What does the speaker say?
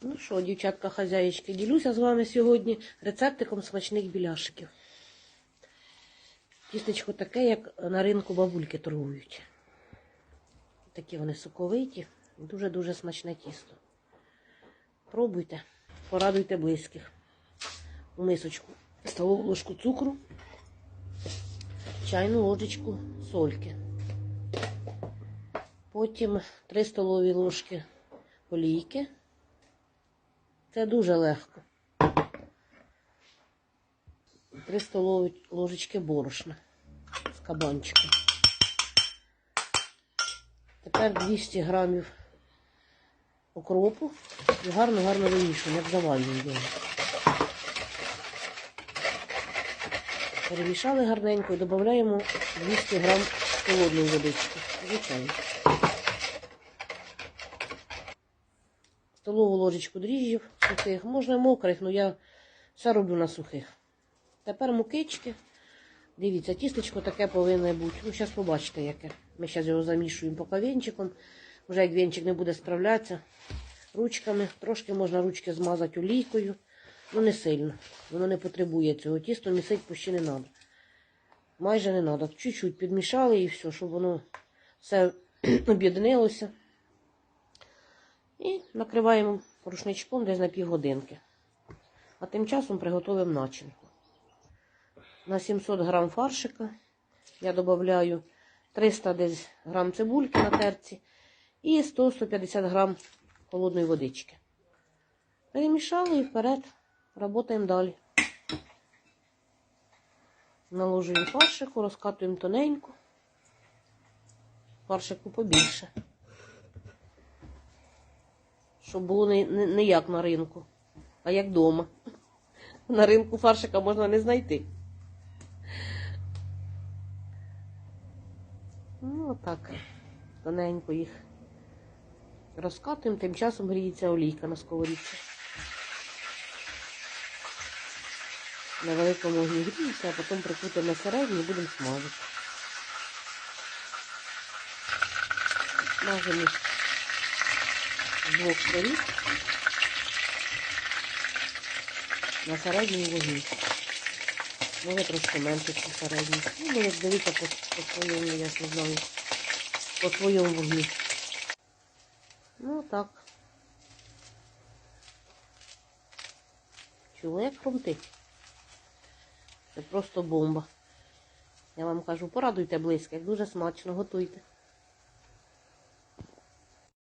Ну що, дівчатка хазяїчки, ділюся з вами сьогодні рецептиком смачних біляшиків. Тістечко таке, як на ринку бабульки торгують. Такі вони соковиті, дуже-дуже смачне тісто. Пробуйте, порадуйте близьких. У мисочку столову ложку цукру, чайну ложечку сольки. Потім 3 столові ложки олійки. Це дуже легко. 3 столові ложечки борошна з кабанчика. Тепер 200 грамів окропу і гарно-гарно вимішуємо, як завалюємо. Перемішали гарненько і додаємо 200 грам холодної водички. Звичайно. Столову ложечку дріжджів сухих. Можна мокрих, але я все роблю на сухих. Тепер мукички. Дивіться, тістечко таке повинно бути. Ну, зараз побачите, яке. Ми зараз його замішуємо поки вінчиком. Вже як вінчик не буде справлятися ручками. Трошки можна ручки змазати олійкою. Ну, не сильно. Воно не потребує цього. Тісто місить почти не треба. Майже не треба. Чуть-чуть підмішали і все, щоб воно все об'єднилося. І накриваємо рушничком десь на півгодинки. А тим часом приготуємо начинку. На 700 грам фаршика я додаю 300 десь грам цибульки на терці і 100-150 грам холодної водички. Перемішали і вперед. Работаємо далі. Наложуємо фаршику, розкатуємо тоненько. Фаршику побільше. Щоб було не, не, не як на ринку, а як вдома. На ринку фаршика можна не знайти. Ну, отак. Тоненько їх розкатуємо, тим часом гріється олійка на сковорідці. На великому огні гріється, а потім прикрутимо на середній і будемо смажити. Смажимо з двох сторін на середній вогні. Може трошки менше середній. Ну, буде дивіться по, по своєму, я ж не знаю, по своєму вогні. Ну так. Чули, як? Це просто бомба. Я вам кажу, порадуйте близько, дуже смачно, готуйте.